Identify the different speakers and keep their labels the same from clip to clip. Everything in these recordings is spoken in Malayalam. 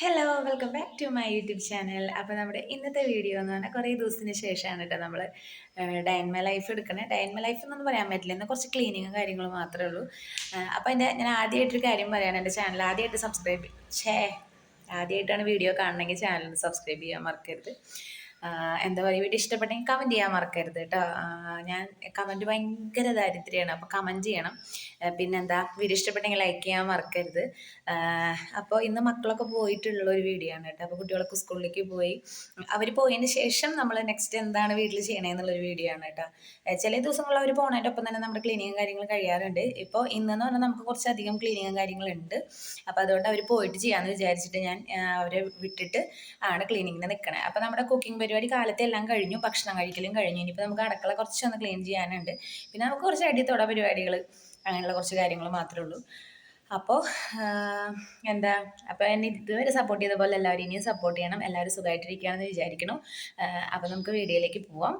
Speaker 1: Hello welcome back to my YouTube channel അപ്പോൾ നമ്മുടെ ഇന്നത്തെ വീഡിയോ എന്ന് പറഞ്ഞാൽ കുറേ ദിവസത്തിന് ശേഷമാണ് കേട്ടോ നമ്മൾ ഡൈൻമ ലൈഫ് എടുക്കണേ. ഡൈൻമ ലൈഫ് എന്നൊന്നും പറയാൻ പറ്റില്ല. എന്നാൽ കുറച്ച് ക്ലീനിങ്ങും കാര്യങ്ങളും മാത്രമേ ഉള്ളൂ. അപ്പോൾ എന്റെ ഞാൻ ആദ്യമായിട്ടൊരു കാര്യം പറയാണ് എന്റെ ചാനൽ ആദ്യമായിട്ട് സബ്സ്ക്രൈബ് ഛേ ആദ്യമായിട്ടാണ് വീഡിയോ കാണണമെങ്കിൽ ചാനൽ സബ്സ്ക്രൈബ് ചെയ്യാൻ മറക്കരുത്. എന്താ പറയുക വീഡിയോ ഇഷ്ടപ്പെട്ടെങ്കിൽ കമന്റ് ചെയ്യാൻ മറക്കരുത് കേട്ടോ ഞാൻ കമന്റ് ഭയങ്കര ദാരിദ്ര്യമാണ്. അപ്പോൾ കമന്റ് ചെയ്യണം. പിന്നെന്താ വീഡിയോ ഇഷ്ടപ്പെട്ടെങ്കിൽ ലൈക്ക് ചെയ്യാൻ മറക്കരുത്. അപ്പോൾ ഇന്ന് മക്കളൊക്കെ പോയിട്ടുള്ള ഒരു വീഡിയോ ആണ് കേട്ടോ അപ്പോൾ കുട്ടികളൊക്കെ സ്കൂളിലേക്ക് പോയി. അവർ പോയതിന് ശേഷം നമ്മൾ നെക്സ്റ്റ് എന്താണ് വീട്ടിൽ ചെയ്യണമെന്നുള്ളൊരു വീഡിയോ ആണ് കേട്ടോ ചില ദിവസങ്ങളിൽ അവർ പോണതിന്റെ ഒപ്പം തന്നെ നമ്മുടെ ക്ലീനിങ്ങും കാര്യങ്ങളും കഴിയാറുണ്ട്. ഇപ്പോൾ ഇന്നെന്ന് പറഞ്ഞാൽ നമുക്ക് കുറച്ചധികം ക്ലീനിങ്ങും കാര്യങ്ങളുണ്ട്. അപ്പോൾ അതുകൊണ്ട് അവർ പോയിട്ട് ചെയ്യാമെന്ന് വിചാരിച്ചിട്ട് ഞാൻ അവരെ വിട്ടിട്ട് ആണ് ക്ലീനിങ്ങിന് നിൽക്കണേ അപ്പോൾ നമ്മുടെ കുക്കിംഗ് പരിപാടി കാലത്തെ എല്ലാം കഴിഞ്ഞു ഭക്ഷണം കഴിക്കലും കഴിഞ്ഞു. ഇനിയിപ്പോൾ നമുക്ക് അടുക്കള കുറച്ചൊന്ന് ക്ലീൻ ചെയ്യാനുണ്ട്. പിന്നെ നമുക്ക് കുറച്ച് അടിത്തോട പരിപാടികൾ അങ്ങനെയുള്ള കുറച്ച് കാര്യങ്ങൾ മാത്രമേ ഉള്ളൂ. അപ്പോൾ എന്താ അപ്പോൾ എന്നെ ഇതുവരെ സപ്പോർട്ട് ചെയ്ത പോലെ എല്ലാവരും ഇനിയും സപ്പോർട്ട് ചെയ്യണം എല്ലാവരും സുഖമായിട്ടിരിക്കുകയാണെന്ന് വിചാരിക്കണം അപ്പോൾ നമുക്ക് വീഡിയോയിലേക്ക് പോവാം.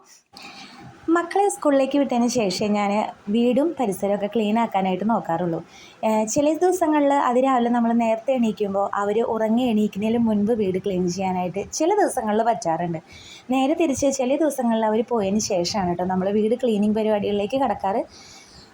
Speaker 1: മക്കളെ സ്കൂളിലേക്ക് വിട്ടതിന് ശേഷം ഞാൻ വീടും പരിസരമൊക്കെ ക്ലീൻ ആക്കാനായിട്ട് നോക്കാറുള്ളൂ. ചില ദിവസങ്ങളിൽ അതിരാവിലെ നമ്മൾ നേരത്തെ എണീക്കുമ്പോൾ അവർ ഉറങ്ങി എണീക്കുന്നതിന് മുൻപ് വീട് ക്ലീൻ ചെയ്യാനായിട്ട് ചില ദിവസങ്ങളിൽ പറ്റാറുണ്ട്. നേരെ തിരിച്ച് ചില ദിവസങ്ങളിൽ അവർ പോയതിന് ശേഷമാണ് കേട്ടോ നമ്മൾ വീട് ക്ലീനിങ് പരിപാടികളിലേക്ക് കടക്കാറ്.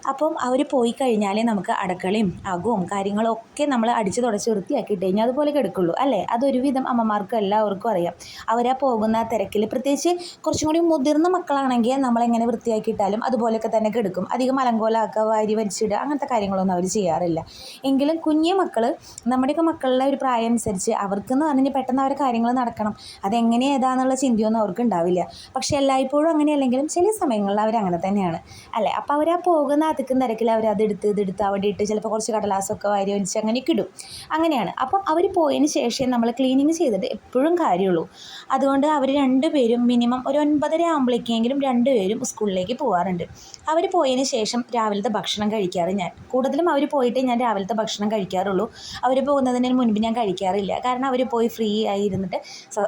Speaker 1: അപ്പം അവർ പോയി കഴിഞ്ഞാലേ നമുക്ക് അടക്കളയും അകവും കാര്യങ്ങളും ഒക്കെ നമ്മൾ അടിച്ച് തുടച്ച് വൃത്തിയാക്കിയിട്ട് കഴിഞ്ഞാൽ അതുപോലെ കിടക്കുള്ളൂ അല്ലേ? അതൊരുവിധം അമ്മമാർക്കും എല്ലാവർക്കും അറിയാം. അവരാ പോകുന്ന തിരക്കിൽ പ്രത്യേകിച്ച് കുറച്ചും കൂടി മുതിർന്ന മക്കളാണെങ്കിൽ നമ്മളെങ്ങനെ വൃത്തിയാക്കിയിട്ടാലും അതുപോലെയൊക്കെ തന്നെ കിടക്കും. അധികം അലങ്കോലാക്കുക വാരി വലിച്ചിടുക അങ്ങനത്തെ കാര്യങ്ങളൊന്നും അവർ ചെയ്യാറില്ല. എങ്കിലും കുഞ്ഞു മക്കൾ നമ്മുടെയൊക്കെ മക്കളുടെ ഒരു പ്രായം അനുസരിച്ച് അവർക്കെന്ന് പറഞ്ഞാൽ പെട്ടെന്ന് അവരുടെ കാര്യങ്ങൾ നടക്കണം. അതെങ്ങനെ ഏതാണെന്നുള്ള ചിന്തയൊന്നും അവർക്ക് ഉണ്ടാവില്ല പക്ഷേ എല്ലായ്പ്പോഴും അങ്ങനെയല്ലെങ്കിലും ചില സമയങ്ങളിൽ അവർ അങ്ങനെ തന്നെയാണ് അല്ലേ? അപ്പോൾ അവരാ പോകുന്ന തിക്കും തിരക്കിൽ അവർ അതെടുത്ത് ഇതെടുത്ത് അവിടെ ഇട്ട് ചിലപ്പോൾ കുറച്ച് കടലാസൊക്കെ വാരി വലിച്ച് അങ്ങനെ ഇടും. അങ്ങനെയാണ്. അപ്പം അവർ പോയതിന് ശേഷം നമ്മൾ ക്ലീനിങ് ചെയ്തിട്ട് എപ്പോഴും കാര്യമുള്ളൂ. അതുകൊണ്ട് അവർ രണ്ടുപേരും മിനിമം ഒരു ഒൻപതര ആകുമ്പോഴേക്കെങ്കിലും രണ്ടുപേരും സ്കൂളിലേക്ക് പോകാറുണ്ട് അവർ പോയതിന് ശേഷം രാവിലത്തെ ഭക്ഷണം കഴിക്കാറ് ഞാൻ. കൂടുതലും അവർ പോയിട്ടേ ഞാൻ രാവിലത്തെ ഭക്ഷണം കഴിക്കാറുള്ളൂ. അവർ പോകുന്നതിന് മുൻപ് ഞാൻ കഴിക്കാറില്ല. കാരണം അവർ പോയി ഫ്രീ ആയി ഇരുന്നിട്ട്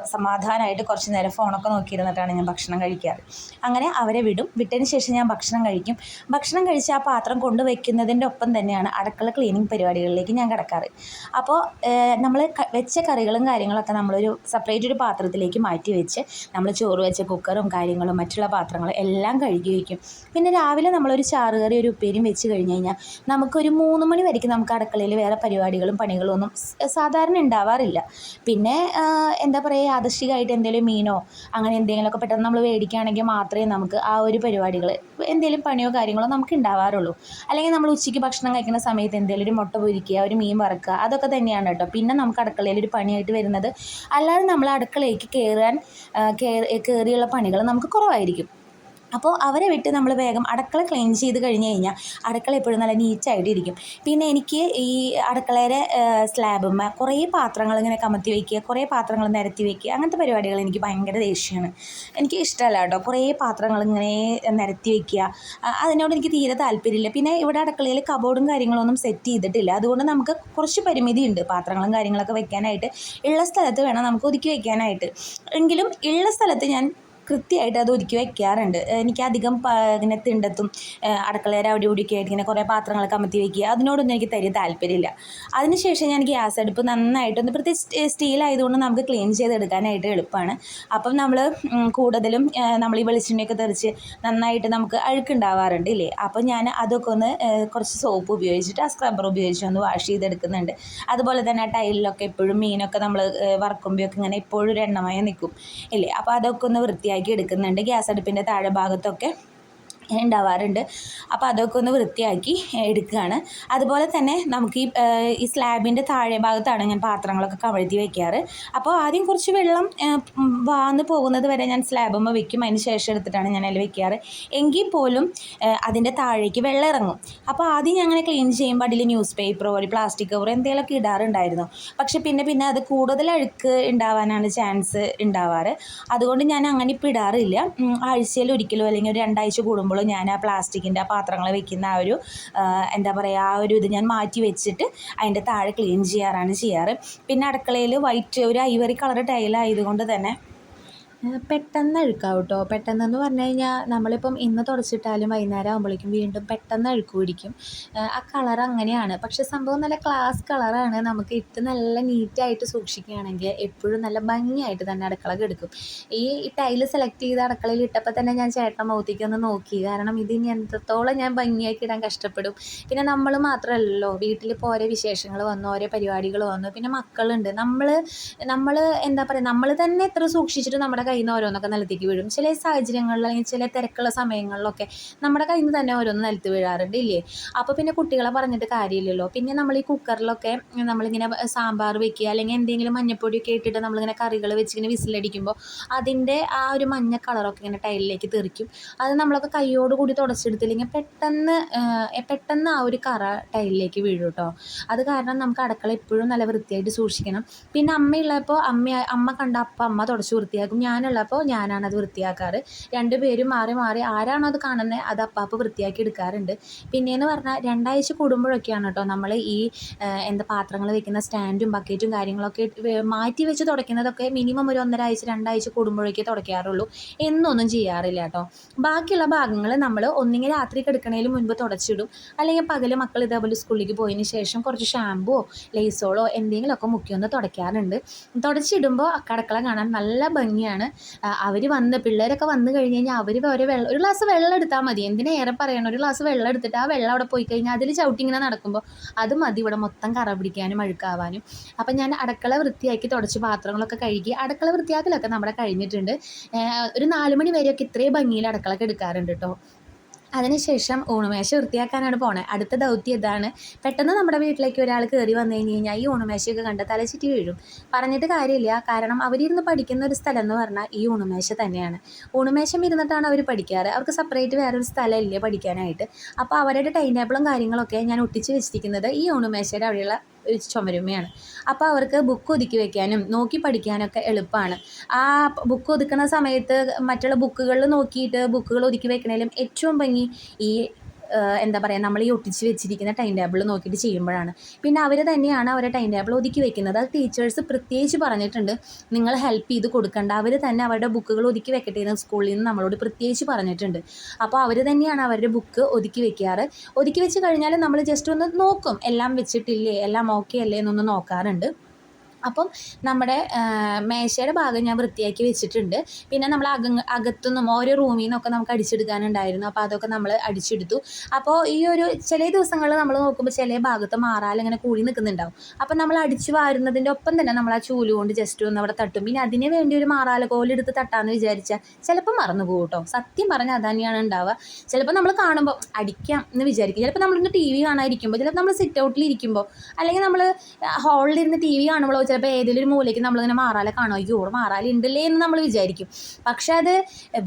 Speaker 1: സമാധാനമായിട്ട് കുറച്ച് നേരം ഫോണൊക്കെ നോക്കിയിരുന്നിട്ടാണ് ഞാൻ ഭക്ഷണം കഴിക്കാറ്. അങ്ങനെ അവരെ വിടും. വിട്ടതിന് ശേഷം ഞാൻ ഭക്ഷണം കഴിക്കും. ഭക്ഷണം കഴിച്ച് ആ പാത്രം കൊണ്ട് വയ്ക്കുന്നതിന്റെ ഒപ്പം തന്നെയാണ് അടുക്കള ക്ലീനിങ് പരിപാടികളിലേക്ക് ഞാൻ കിടക്കാറ്. അപ്പോൾ നമ്മൾ വെച്ച കറികളും കാര്യങ്ങളൊക്കെ നമ്മളൊരു സെപ്പറേറ്റ് ഒരു പാത്രത്തിലേക്ക് മാറ്റി വെച്ച് നമ്മൾ ചോറ് വെച്ച കുക്കറും കാര്യങ്ങളും മറ്റുള്ള പാത്രങ്ങളും എല്ലാം കഴുകി വയ്ക്കും. പിന്നെ രാവിലെ നമ്മളൊരു ചാറ് കറി ഒരു ഉപ്പേരിയും വെച്ച് കഴിഞ്ഞ് കഴിഞ്ഞാൽ നമുക്കൊരു മൂന്ന് മണി വരയ്ക്ക് നമുക്ക് അടുക്കളയിൽ വേറെ പരിപാടികളും പണികളും ഒന്നും സാധാരണ ഉണ്ടാവാറില്ല. പിന്നെ എന്താ പറയുക യാദൃശികമായിട്ട് എന്തെങ്കിലും മീനോ അങ്ങനെ എന്തെങ്കിലുമൊക്കെ പെട്ടെന്ന് നമ്മൾ മേടിക്കുകയാണെങ്കിൽ മാത്രമേ നമുക്ക് ആ ഒരു പരിപാടികൾ എന്തെങ്കിലും പണിയോ കാര്യങ്ങളോ നമുക്ക് ഉണ്ടാവാറുള്ളൂ. അല്ലെങ്കിൽ നമ്മൾ ഉച്ചയ്ക്ക് ഭക്ഷണം കഴിക്കുന്ന സമയത്ത് എന്തെങ്കിലും ഒരു മുട്ട പൊരിക്കുക ഒരു മീൻ വറക്കുക അതൊക്കെ തന്നെയാണ് കേട്ടോ. പിന്നെ നമുക്ക് അടുക്കളയിൽ ഒരു പണിയായിട്ട് വരുന്നത് അല്ലാതെ നമ്മൾ അടുക്കളയിലേക്ക് കയറാൻ കയറിയുള്ള പണികൾ നമുക്ക് കുറവായിരിക്കും. അപ്പോൾ അവരെ വിട്ട് നമ്മൾ വേഗം അടുക്കള ക്ലീൻ ചെയ്ത് കഴിഞ്ഞ് കഴിഞ്ഞാൽ അടുക്കള എപ്പോഴും നല്ല നീറ്റായിട്ട് ഇരിക്കും. പിന്നെ എനിക്ക് ഈ അടുക്കളയുടെ സ്ലാബും കുറേ പാത്രങ്ങൾ ഇങ്ങനെ കമത്തി വയ്ക്കുക കുറേ പാത്രങ്ങൾ നിരത്തി വയ്ക്കുക അങ്ങനത്തെ പരിപാടികൾ എനിക്ക് ഭയങ്കര ദേഷ്യമാണ്. എനിക്ക് ഇഷ്ടമല്ല കേട്ടോ കുറേ പാത്രങ്ങൾ ഇങ്ങനെ നിരത്തി വയ്ക്കുക അതിനോട് എനിക്ക് തീരെ താല്പര്യമില്ല. പിന്നെ ഇവിടെ അടുക്കളയിൽ കബോർഡും കാര്യങ്ങളൊന്നും സെറ്റ് ചെയ്തിട്ടില്ല. അതുകൊണ്ട് നമുക്ക് കുറച്ച് പരിമിതി ഉണ്ട് പാത്രങ്ങളും കാര്യങ്ങളൊക്കെ വെക്കാനായിട്ട്. ഉള്ള സ്ഥലത്ത് വേണം നമുക്ക് ഒതുക്കി വെക്കാനായിട്ട്. എങ്കിലും ഉള്ള സ്ഥലത്ത് ഞാൻ കൃത്യമായിട്ട് അത് ഒരുക്കി വെക്കാറുണ്ട്. എനിക്ക് അധികം ഇങ്ങനെ തിണ്ടത്തും അടുക്കളയിൽ അവിടെ ഇവിടെയൊക്കെ ആയിട്ട് ഇങ്ങനെ കുറേ പാത്രങ്ങൾ കമത്തി വയ്ക്കുക അതിനോടൊന്നും എനിക്ക് തരി താല്പര്യമില്ല. അതിനുശേഷം ഞാൻ ഗ്യാസ് അടുപ്പ് നന്നായിട്ടൊന്ന് പ്രത്യേകിച്ച് സ്റ്റീൽ ആയതുകൊണ്ട് നമുക്ക് ക്ലീൻ ചെയ്തെടുക്കാനായിട്ട് എളുപ്പമാണ്. അപ്പം നമ്മൾ കൂടുതലും നമ്മൾ ഈ വെളിച്ചെണ്ണയൊക്കെ തെറിച്ച് നന്നായിട്ട് നമുക്ക് അഴുക്കുണ്ടാവാറുണ്ട് ഇല്ലേ? അപ്പം ഞാൻ അതൊക്കെ ഒന്ന് കുറച്ച് സോപ്പ് ഉപയോഗിച്ചിട്ട് ആ സ്ക്രബ്ബർ ഉപയോഗിച്ച് ഒന്ന് വാഷ് ചെയ്തെടുക്കുന്നുണ്ട്. അതുപോലെ തന്നെ ആ ടൈലിലൊക്കെ എപ്പോഴും മീനൊക്കെ നമ്മൾ വറക്കുമ്പോഴൊക്കെ ഇങ്ങനെ എപ്പോഴും ഒരു എണ്ണമയം നിൽക്കും ഇല്ലേ? അപ്പോൾ അതൊക്കെ ഒന്ന് വൃത്തിയാക്കി വൃത്തിയാക്കി എടുക്കുന്നുണ്ട്. ഗ്യാസ് അടുപ്പിന്റെ താഴെ ഭാഗത്തൊക്കെ ഉണ്ടാവാറുണ്ട്. അപ്പോൾ അതൊക്കെ ഒന്ന് വൃത്തിയാക്കി എടുക്കുകയാണ്. അതുപോലെ തന്നെ നമുക്ക് ഈ ഈ സ്ലാബിന്റെ താഴെ ഭാഗത്താണ് ഞാൻ പാത്രങ്ങളൊക്കെ കമഴ്ത്തി വെക്കാറ്. അപ്പോൾ ആദ്യം കുറച്ച് വെള്ളം വാന്ന് പോകുന്നത് വരെ ഞാൻ സ്ലാബുമ്പോൾ വെക്കും. അതിന് ശേഷം എടുത്തിട്ടാണ് ഞാൻ അതിൽ വെക്കാറ്. എങ്കിൽ പോലും അതിന്റെ താഴേക്ക് വെള്ളം ഇറങ്ങും. അപ്പോൾ ആദ്യം ഞാൻ അങ്ങനെ ക്ലീൻ ചെയ്യുമ്പോൾ അതിൽ ന്യൂസ് പേപ്പറോ ഒരു പ്ലാസ്റ്റിക് കവറോ എന്തെങ്കിലുമൊക്കെ ഇടാറുണ്ടായിരുന്നു. പക്ഷേ പിന്നെ പിന്നെ അത് കൂടുതൽ അഴുക്ക് ഉണ്ടാവാനാണ് ചാൻസ് ഉണ്ടാവാറ്. അതുകൊണ്ട് ഞാൻ അങ്ങനെ ഇപ്പോൾ ഇടാറില്ല. ആഴ്ചയിൽ ഒരിക്കലോ അല്ലെങ്കിൽ ഒരു രണ്ടാഴ്ച കൂടുമ്പോൾ വരുമ്പോൾ ഞാൻ ആ പ്ലാസ്റ്റിക്കിന്റെ ആ പാത്രങ്ങൾ വെക്കുന്ന ആ ഒരു എന്താ പറയുക ആ ഒരു ഇത് ഞാൻ മാറ്റി വെച്ചിട്ട് അതിന്റെ താഴെ ക്ലീൻ ചെയ്യാറാണ് ചെയ്യാറ്. പിന്നെ അടുക്കളയിൽ വൈറ്റ് ഒരു ഐവറി കളർ ടൈലായതുകൊണ്ട് തന്നെ പെട്ടെന്ന് അഴുക്കാവും കേട്ടോ പെട്ടെന്നെന്ന് പറഞ്ഞു കഴിഞ്ഞാൽ നമ്മളിപ്പം ഇന്ന് തുടച്ചിട്ടാലും വൈകുന്നേരം ആകുമ്പോഴേക്കും വീണ്ടും പെട്ടെന്ന് അഴുക്ക് പിടിക്കും ആ കളർ അങ്ങനെയാണ്. പക്ഷെ സംഭവം നല്ല ക്ലാസ് കളറാണ്. നമുക്ക് ഇട്ട് നല്ല നീറ്റായിട്ട് സൂക്ഷിക്കുകയാണെങ്കിൽ എപ്പോഴും നല്ല ഭംഗിയായിട്ട് തന്നെ അടുക്കള കെടുക്കും ഈ ടൈൽ സെലക്ട് ചെയ്ത് അടുക്കളയിൽ ഇട്ടപ്പോൾ തന്നെ ഞാൻ ചേട്ടൻ മുഖത്തേക്ക് ഒന്ന് നോക്കി. കാരണം ഇത് ഇനി എത്രത്തോളം ഞാൻ ഭംഗിയാക്കി ഇടാൻ കഷ്ടപ്പെടും. പിന്നെ നമ്മൾ മാത്രമല്ലല്ലോ. വീട്ടിൽ ഇപ്പോൾ ഓരോ വിശേഷങ്ങൾ വന്നു ഓരോ പരിപാടികൾ വന്നു. പിന്നെ മക്കളുണ്ട്. നമ്മൾ നമ്മൾ എന്താ പറയുക? നമ്മൾ തന്നെ എത്ര സൂക്ഷിച്ചിട്ട് നമ്മുടെ കയ്യിൽ നിന്ന് ഓരോന്നൊക്കെ നിലത്തേക്ക് വീഴും. ചില സാഹചര്യങ്ങളിൽ അല്ലെങ്കിൽ ചില തിരക്കുള്ള സമയങ്ങളിലൊക്കെ നമ്മുടെ കയ്യിൽ നിന്ന് തന്നെ ഓരോന്ന് നിലത്ത് വീഴാറുണ്ട് ഇല്ലേ അപ്പോൾ പിന്നെ കുട്ടികളെ പറഞ്ഞിട്ട് കാര്യമില്ലല്ലോ. പിന്നെ നമ്മൾ ഈ കുക്കറിലൊക്കെ നമ്മളിങ്ങനെ സാമ്പാർ വെക്കുക അല്ലെങ്കിൽ എന്തെങ്കിലും മഞ്ഞപ്പൊടിയൊക്കെ ഇട്ടിട്ട് നമ്മളിങ്ങനെ കറികൾ വെച്ചിങ്ങനെ വിസിലടിക്കുമ്പോൾ അതിന്റെ ആ ഒരു മഞ്ഞ കളറൊക്കെ ഇങ്ങനെ ടൈലിലേക്ക് തെറിക്കും. അത് നമ്മളൊക്കെ കൈയോട് കൂടി തുടച്ചെടുത്തില്ലെങ്കിൽ പെട്ടെന്ന് പെട്ടെന്ന് ആ ഒരു കറ ടൈലിലേക്ക് വീഴും കേട്ടോ. അത് കാരണം നമുക്ക് അടുക്കള എപ്പോഴും നല്ല വൃത്തിയായിട്ട് സൂക്ഷിക്കണം. പിന്നെ അമ്മയുള്ളപ്പോൾ അമ്മ അമ്മ കണ്ട അപ്പം അമ്മ തുടച്ച് വൃത്തിയാക്കും. ഞാനുള്ളപ്പോൾ ഞാനാണത് വൃത്തിയാക്കാറ്. രണ്ട് പേരും മാറി മാറി ആരാണോ അത് കാണുന്നത് അത് അപ്പാപ്പ് വൃത്തിയാക്കി എടുക്കാറുണ്ട്. പിന്നെയെന്ന് പറഞ്ഞാൽ രണ്ടാഴ്ച കൂടുമ്പോഴൊക്കെയാണ് കേട്ടോ നമ്മൾ ഈ എന്താ പാത്രങ്ങൾ വെക്കുന്ന സ്റ്റാൻഡും ബക്കറ്റും കാര്യങ്ങളൊക്കെ മാറ്റി വെച്ച് തുടയ്ക്കുന്നതൊക്കെ മിനിമം ഒരു ഒന്നര ആഴ്ച രണ്ടാഴ്ച കൂടുമ്പോഴേക്കേ തുടയ്ക്കാറുള്ളൂ. എന്നൊന്നും ചെയ്യാറില്ല കേട്ടോ ബാക്കിയുള്ള ഭാഗങ്ങൾ നമ്മൾ ഒന്നിങ്ങനെ രാത്രി കിടക്കണേലും മുൻപ് തുടച്ചിടും. അല്ലെങ്കിൽ പകൽ മക്കൾ ഇതേപോലെ സ്കൂളിലേക്ക് പോയതിന് ശേഷം കുറച്ച് ഷാമ്പുവോ ലേസോളോ എന്തെങ്കിലുമൊക്കെ മുക്കി ഒന്ന് തുടയ്ക്കാറുണ്ട്. തുടച്ചിടുമ്പോൾ കടക്കള കാണാൻ നല്ല ഭംഗിയാണ്. അവർ വന്ന് പിള്ളേരൊക്കെ വന്നു കഴിഞ്ഞ് കഴിഞ്ഞാൽ അവർ ഒരു വെള്ളം ഒരു ഗ്ലാസ് വെള്ളം എടുത്താൽ മതി. എന്തിനാ ഏറെ പറയണം? ഒരു ഗ്ലാസ് വെള്ളം എടുത്തിട്ട് ആ വെള്ളം അവിടെ പോയി കഴിഞ്ഞാൽ അതിൽ ചവിട്ടി ഇങ്ങനെ നടക്കുമ്പോൾ അത് മതി ഇവിടെ മൊത്തം കറ പിടിക്കാനും അഴുക്കാവാനും. അപ്പം ഞാൻ അടുക്കള വൃത്തിയാക്കി തുടച്ച് പാത്രങ്ങളൊക്കെ കഴുകി അടുക്കള വൃത്തിയാക്കലൊക്കെ നമ്മുടെ കഴിഞ്ഞിട്ടുണ്ട്. ഒരു നാല് മണി വരെയൊക്കെ ഇത്രയും ഭംഗിയിൽ അടുക്കളൊക്കെ എടുക്കാറുണ്ട് കേട്ടോ അതിനുശേഷം ഊണുമേശ വൃത്തിയാക്കാനാണ് പോണത് അടുത്ത ദൗത്യം ഇതാണ്. പെട്ടെന്ന് നമ്മുടെ വീട്ടിലേക്ക് ഒരാൾ കയറി വന്നു കഴിഞ്ഞ് കഴിഞ്ഞാൽ ഈ ഊണുമേശയൊക്കെ കണ്ട് തലചുറ്റി വീഴും. പറഞ്ഞിട്ട് കാര്യമില്ല. കാരണം അവരിരുന്ന് പഠിക്കുന്ന ഒരു സ്ഥലം എന്ന് പറഞ്ഞാൽ ഈ ഊണുമേശ തന്നെയാണ്. ഊണുമേശം ഇരുന്നിട്ടാണ് അവർ പഠിക്കാറ്. അവർക്ക് സെപ്പറേറ്റ് വേറൊരു സ്ഥലമില്ല പഠിക്കാനായിട്ട്. അപ്പോൾ അവരുടെ ടൈം ടേബിളും കാര്യങ്ങളൊക്കെ ഞാൻ ഒട്ടിച്ച് വെച്ചിരിക്കുന്നത് ഈ ഊണുമേശയുടെ അവിടെയുള്ള ചുമരുമയാണ്. അപ്പോൾ അവർക്ക് ബുക്ക് ഒതുക്കി വെക്കാനും നോക്കി പഠിക്കാനൊക്കെ എളുപ്പമാണ്. ആ ബുക്ക് ഒതുക്കുന്ന സമയത്ത് മറ്റുള്ള ബുക്കുകളിൽ നോക്കിയിട്ട് ബുക്കുകൾ ഒതുക്കി വെക്കണേലും ഏറ്റവും ഭംഗി ഈ എന്താ പറയുക നമ്മൾ ഈ ഒട്ടിച്ച് വെച്ചിരിക്കുന്ന ടൈം ടേബിൾ നോക്കിയിട്ട് ചെയ്യുമ്പോഴാണ്. പിന്നെ അവർ തന്നെയാണ് അവരുടെ ടൈം ടേബിൾ ഒതുക്കി വെക്കുന്നത്. അത് ടീച്ചേഴ്സ് പ്രത്യേകിച്ച് പറഞ്ഞിട്ടുണ്ട് നിങ്ങൾ ഹെൽപ്പ് ചെയ്ത് കൊടുക്കേണ്ട. അവർ തന്നെ അവരുടെ ബുക്കുകൾ ഒതുക്കി വെക്കട്ടെ എന്ന് സ്കൂളിൽ നിന്ന് നമ്മളോട് പ്രത്യേകിച്ച് പറഞ്ഞിട്ടുണ്ട്. അപ്പോൾ അവർ തന്നെയാണ് അവരുടെ ബുക്ക് ഒതുക്കി വെക്കാറ്. ഒതുക്കി വെച്ച് കഴിഞ്ഞാൽ നമ്മൾ ജസ്റ്റ് ഒന്ന് നോക്കും എല്ലാം വെച്ചിട്ടില്ലേ? എല്ലാം ഓക്കെ അല്ലേ? എന്നൊന്ന് നോക്കാറുണ്ട്. അപ്പം നമ്മുടെ മേശയുടെ ഭാഗം ഞാൻ വൃത്തിയാക്കി വെച്ചിട്ടുണ്ട്. പിന്നെ നമ്മൾ അക അകത്തുനിന്നും ഓരോ റൂമിൽ നിന്നൊക്കെ നമുക്ക് അടിച്ചെടുക്കാനുണ്ടായിരുന്നു. അപ്പോൾ അതൊക്കെ നമ്മൾ അടിച്ചെടുത്തു. അപ്പോൾ ഈ ഒരു ചില ദിവസങ്ങളിൽ നമ്മൾ നോക്കുമ്പോൾ ചില ഭാഗത്ത് മാറാലിങ്ങനെ കൂടി നിൽക്കുന്നുണ്ടാവും. അപ്പം നമ്മൾ അടിച്ചു വാരുന്നതിന്റെ ഒപ്പം തന്നെ നമ്മൾ ആ ചൂൽ കൊണ്ട് ജസ്റ്റ് ഒന്ന് അവിടെ തട്ടും. പിന്നെ അതിന് വേണ്ടി ഒരു മാറാല കോലെടുത്ത് തട്ടാമെന്ന് വിചാരിച്ചാൽ ചിലപ്പോൾ മറന്നു പോകും കേട്ടോ. സത്യം പറഞ്ഞാൽ അത് തന്നെയാണ് ഉണ്ടാവുക. ചിലപ്പോൾ നമ്മൾ കാണുമ്പോൾ അടിക്കാം എന്ന് വിചാരിക്കും. ചിലപ്പോൾ നമ്മളിന്ന് ടി വി കാണാതിരിക്കുമ്പോൾ ചിലപ്പോൾ നമ്മൾ സിറ്റ് ഔട്ടിൽ ഇരിക്കുമ്പോൾ അല്ലെങ്കിൽ നമ്മൾ ഹാളിലിരുന്ന് ടി വി കാണുമ്പോഴോ ചിലപ്പോൾ ഏതെങ്കിലും ഒരു മൂലയ്ക്ക് നമ്മളിങ്ങനെ മാറാലെ കാണും. അയ്യോ മാറാല ഉണ്ടല്ലേ എന്ന് നമ്മൾ വിചാരിക്കും. പക്ഷെ അത്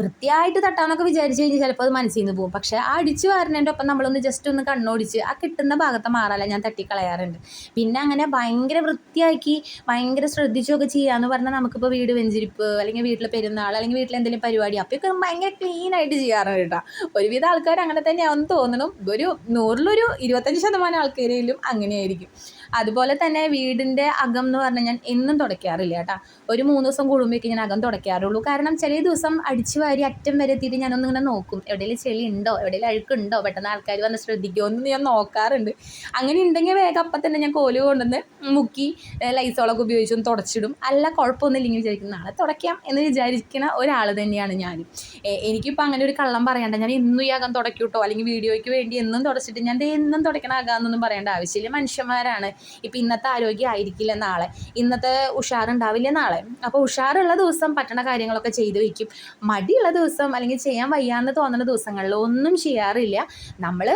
Speaker 1: വൃത്തിയായിട്ട് തട്ടാന്നൊക്കെ വിചാരിച്ച് കഴിഞ്ഞാൽ ചിലപ്പോൾ അത് മനസ്സിൽ നിന്ന് പോകും. പക്ഷെ ആ അടിച്ച് വാരുന്നതിന്റെ ഒപ്പം നമ്മളൊന്ന് ജസ്റ്റ് ഒന്ന് കണ്ണോടിച്ച് ആ കിട്ടുന്ന ഭാഗത്തെ മാറാല ഞാൻ തട്ടിക്കളയാറുണ്ട്. പിന്നെ അങ്ങനെ ഭയങ്കര വൃത്തിയാക്കി ഭയങ്കര ശ്രദ്ധിച്ചൊക്കെ ചെയ്യാന്ന് പറഞ്ഞാൽ നമുക്കിപ്പോൾ വീട് വെഞ്ചിരിപ്പ് അല്ലെങ്കിൽ വീട്ടിലെ പെരുന്നാൾ അല്ലെങ്കിൽ വീട്ടിൽ എന്തെങ്കിലും പരിപാടി അപ്പോഴൊക്കെ ഭയങ്കര ക്ലീൻ ആയിട്ട് ചെയ്യാറുണ്ട് കേട്ടോ. ഒരുവിധ ആൾക്കാർ അങ്ങനെ തന്നെയാണെന്ന് തോന്നണം. ഒരു നൂറിലൊരു ഇരുപത്തഞ്ച് ശതമാനം ആൾക്കാരെങ്കിലും അങ്ങനെയായിരിക്കും. അതുപോലെ തന്നെ വീടിന്റെ അകം എന്ന് പറഞ്ഞാൽ ഞാൻ എന്നും തുടയ്ക്കാറില്ല കേട്ടോ. ഒരു മൂന്ന് ദിവസം കൂടുമ്പോഴേക്കും ഞാൻ അകം തുടയ്ക്കാറുള്ളൂ. കാരണം ചില ദിവസം അടിച്ചു വാരി അറ്റം വരെ എത്തിയിട്ട് ഞാനൊന്നും ഇങ്ങനെ നോക്കും. എവിടെയെങ്കിലും ചെളി ഉണ്ടോ? എവിടെയെങ്കിലും അഴുക്കുണ്ടോ? പെട്ടെന്ന് ആൾക്കാർ വന്ന് ശ്രദ്ധിക്കുമോ എന്ന് ഞാൻ നോക്കാറുണ്ട്. അങ്ങനെ ഉണ്ടെങ്കിൽ വേഗം അപ്പം തന്നെ ഞാൻ കോൽ കൊണ്ടുവന്ന് മുക്കി ലൈസോളൊക്കെ ഉപയോഗിച്ചൊന്ന് തുടച്ചിടും. അല്ല കുഴപ്പമൊന്നുമില്ലെങ്കിൽ വിചാരിക്കും നാളെ തുടയ്ക്കാം എന്ന് വിചാരിക്കുന്ന ഒരാൾ തന്നെയാണ് ഞാൻ. എനിക്കിപ്പോൾ അങ്ങനെ ഒരു കള്ളം പറയണ്ട. ഞാൻ ഇന്നും ഈ അകം തുടക്കൂട്ടോ അല്ലെങ്കിൽ വീഡിയോയ്ക്ക് വേണ്ടി എന്നും തുടച്ചിട്ട് ഞാൻ എന്നും തുടയ്ക്കണ അകാന്നൊന്നും പറയേണ്ട ആവശ്യമില്ല. മനുഷ്യന്മാരാണ്. ഇപ്പം ഇന്നത്തെ ആരോഗ്യം ആയിരിക്കില്ല നാളെ. ഇന്നത്തെ ഉഷാറുണ്ടാവില്ല നാളെ. അപ്പോൾ ഉഷാറുള്ള ദിവസം പറ്റണ കാര്യങ്ങളൊക്കെ ചെയ്തു വയ്ക്കും മടിയുള്ള ദിവസം അല്ലെങ്കിൽ ചെയ്യാൻ വയ്യാന്ന് തോന്നുന്ന ദിവസങ്ങളിൽ ഒന്നും ചെയ്യാറില്ല. നമ്മൾ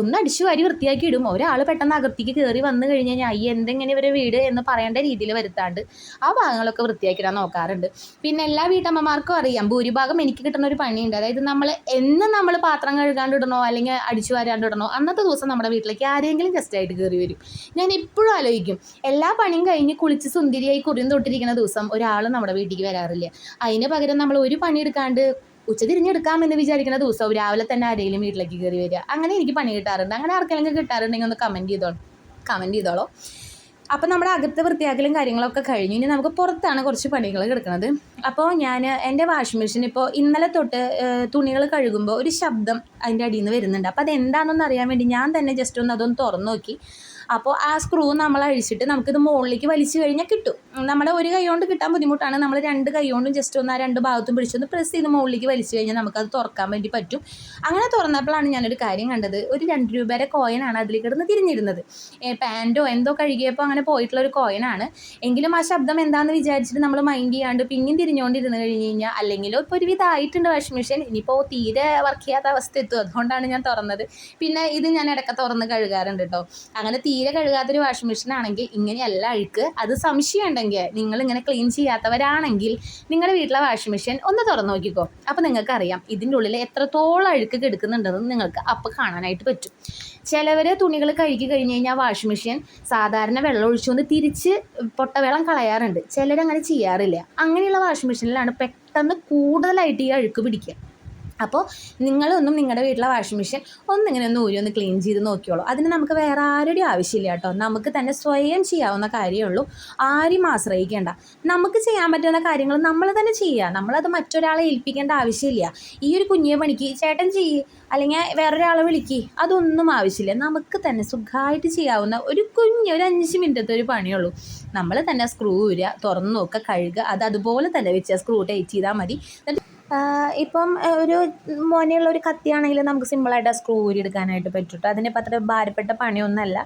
Speaker 1: ഒന്ന് അടിച്ചു വാരി വൃത്തിയാക്കി ഇടും. ഒരാൾ പെട്ടെന്ന് അകത്തേക്ക് കയറി വന്നു കഴിഞ്ഞ് കഴിഞ്ഞാൽ അയ്യ എന്തെങ്ങനെ ഇവരെ വീട് എന്ന് പറയേണ്ട രീതിയിൽ വരുത്താണ്ട് ആ ഭാഗങ്ങളൊക്കെ വൃത്തിയാക്കിടാൻ നോക്കാറുണ്ട്. പിന്നെ എല്ലാ വീട്ടമ്മമാർക്കും അറിയാം ഭൂരിഭാഗം എനിക്ക് കിട്ടുന്ന ഒരു പണിയുണ്ട്. അതായത് നമ്മൾ എന്ന് നമ്മൾ പാത്രം കഴുകാണ്ടിടണോ അല്ലെങ്കിൽ അടിച്ചു വാരാണ്ടിടണോ അന്നത്തെ ദിവസം നമ്മുടെ വീട്ടിലേക്ക് ആരെങ്കിലും ഗസ്റ്റ് ആയിട്ട് കയറി വരും. ഞാൻ എപ്പോഴും ആലോചിക്കും എല്ലാ പണിയും കഴിഞ്ഞ് കുളിച്ച് സുന്ദരിയായി കുറിയും തൊട്ടിരിക്കുന്ന ദിവസം ഒരാൾ നമ്മുടെ വീട്ടിലേക്ക് വരാറില്ല. അതിന് പകരം നമ്മൾ ഒരു പണി എടുക്കാണ്ട് ഉച്ച തിരിഞ്ഞെടുക്കാമെന്ന് വിചാരിക്കുന്ന ദിവസവും രാവിലെ തന്നെ ആരെങ്കിലും വീട്ടിലേക്ക് കയറി വരിക. അങ്ങനെ എനിക്ക് പണി കിട്ടാറുണ്ട്. അങ്ങനെ ആർക്കെങ്കിലും കിട്ടാറുണ്ടെങ്കിൽ ഒന്ന് കമന്റ് ചെയ്തോളൂ കമന്റ് ചെയ്തോളൂ. അപ്പോൾ നമ്മുടെ അകത്ത് വൃത്തിയാക്കലും കാര്യങ്ങളൊക്കെ കഴിഞ്ഞു. ഇനി നമുക്ക് പുറത്താണ് കുറച്ച് പണികൾ കിടക്കുന്നത്. അപ്പോൾ ഞാൻ എന്റെ വാഷിംഗ് മെഷീൻ ഇപ്പോൾ ഇന്നലെ തൊട്ട് തുണികൾ കഴുകുമ്പോൾ ഒരു ശബ്ദം അതിന്റെ അടിയിൽ നിന്ന് വരുന്നുണ്ട്. അപ്പോൾ അതെന്താണെന്ന് അറിയാൻ വേണ്ടി ഞാൻ തന്നെ ജസ്റ്റ് ഒന്ന് അതൊന്ന് തുറന്നു നോക്കി. അപ്പോൾ ആ സ്ക്രൂ നമ്മൾ അഴിച്ചിട്ട് നമുക്കിത് മുകളിലേക്ക് വലിച്ചു കഴിഞ്ഞാൽ കിട്ടും. നമ്മുടെ ഒരു കൈ കൊണ്ട് കിട്ടാൻ ബുദ്ധിമുട്ടാണ്. നമ്മൾ രണ്ട് കൈ കൊണ്ടും ജസ്റ്റ് ഒന്ന് ആ രണ്ട് ഭാഗത്തും പിടിച്ചൊന്ന് പ്രസ് ചെയ്ത് മുകളിലേക്ക് വലിച്ചു കഴിഞ്ഞാൽ നമുക്കത് തുറക്കാൻ വേണ്ടി പറ്റും. അങ്ങനെ തുറന്നപ്പോഴാണ് ഞാനൊരു കാര്യം കണ്ടത്. ഒരു രണ്ട് രൂപയുടെ കോയിനാണ് അതിൽ കിടന്ന് തിരിഞ്ഞിരുന്നത്. പാന്റോ എന്തോ കഴുകിയപ്പോൾ അങ്ങനെ പോയിട്ടുള്ള ഒരു കോയിനാണ് എങ്കിലും ആ ശബ്ദം എന്താണെന്ന് വിചാരിച്ചിട്ട് നമ്മൾ മൈൻഡ് ചെയ്യാണ്ട് പിന്നെയും തിരിഞ്ഞുകൊണ്ടിരുന്ന് കഴിഞ്ഞ് കഴിഞ്ഞാൽ അല്ലെങ്കിലും ഇപ്പോൾ ഒരുവിധം ആയിട്ടുണ്ട് വാഷിംഗ് മെഷീൻ ഇനിയിപ്പോൾ തീരെ വർക്ക് ചെയ്യാത്ത അവസ്ഥ എത്തും. അതുകൊണ്ടാണ് ഞാൻ തുറന്നത്. പിന്നെ ഇത് ഞാൻ ഇടയ്ക്ക് തുറന്ന് കഴുകാറുണ്ട് കേട്ടോ അങ്ങനെ തീരെ കഴുകാത്തൊരു വാഷിംഗ് മെഷീൻ ആണെങ്കിൽ ഇങ്ങനെയല്ല അഴുക്ക്. അത് സംശയം ഉണ്ടെങ്കിൽ നിങ്ങൾ ഇങ്ങനെ ക്ലീൻ ചെയ്യാത്തവരാണെങ്കിൽ നിങ്ങളുടെ വീട്ടിലെ വാഷിംഗ് മെഷീൻ ഒന്ന് തുറന്നു നോക്കിക്കോ. അപ്പോൾ നിങ്ങൾക്ക് അറിയാം ഇതിന്റെ ഉള്ളിൽ എത്രത്തോളം അഴുക്ക് കിടക്കുന്നുണ്ടെന്ന് നിങ്ങൾക്ക് അപ്പോൾ കാണാനായിട്ട് പറ്റും. ചിലവർ തുണികൾ കഴുകി കഴിഞ്ഞ് കഴിഞ്ഞാൽ വാഷിംഗ് മെഷീൻ സാധാരണ വെള്ളം ഒഴിച്ചുകൊണ്ട് തിരിച്ച് പൊട്ട വെള്ളം കളയാറുണ്ട്. ചിലരങ്ങനെ ചെയ്യാറില്ല. അങ്ങനെയുള്ള വാഷിംഗ് മെഷീനിലാണ് പെട്ടെന്ന് കൂടുതലായിട്ട് ഈ അഴുക്ക് പിടിക്കുക. അപ്പോൾ നിങ്ങളൊന്നും നിങ്ങളുടെ വീട്ടിലെ വാഷിംഗ് മെഷീൻ ഒന്നിങ്ങനെ ഒന്ന് ഊരി ഒന്ന് ക്ലീൻ ചെയ്ത് നോക്കിയോളൂ. അതിന് നമുക്ക് വേറെ ആരുടെയും ആവശ്യമില്ല കേട്ടോ. നമുക്ക് തന്നെ സ്വയം ചെയ്യാവുന്ന കാര്യമുള്ളൂ ആരും ആശ്രയിക്കേണ്ട. നമുക്ക് ചെയ്യാൻ പറ്റുന്ന കാര്യങ്ങൾ നമ്മൾ തന്നെ ചെയ്യുക നമ്മളത് മറ്റൊരാളെ ഏൽപ്പിക്കേണ്ട ആവശ്യമില്ല. ഈ ഒരു കുഞ്ഞിയെ പണിക്ക് ചേട്ടൻ ചെയ്യ് അല്ലെങ്കിൽ വേറൊരാളെ വിളിക്ക് അതൊന്നും ആവശ്യമില്ല. നമുക്ക് തന്നെ സുഖമായിട്ട് ചെയ്യാവുന്ന ഒരു കുഞ്ഞ് ഒരു അഞ്ച് മിനിറ്റത്തെ ഒരു പണിയുള്ളൂ നമ്മൾ തന്നെ സ്ക്രൂ ഊരുക തുറന്ന് നോക്കുക കഴുകുക അത് അതുപോലെ തന്നെ വെച്ച് സ്ക്രൂ ടൈറ്റ് ചെയ്താൽ മതി. എന്നിട്ട് ഇപ്പം ഒരു മോനെയുള്ള ഒരു കത്തിയാണെങ്കിൽ നമുക്ക് സിമ്പിളായിട്ട് ആ സ്ക്രൂ ഊരിയെടുക്കാനായിട്ട് പറ്റും കേട്ടോ അതിനിപ്പോൾ അത്ര ഭാരപ്പെട്ട പണിയൊന്നുമല്ല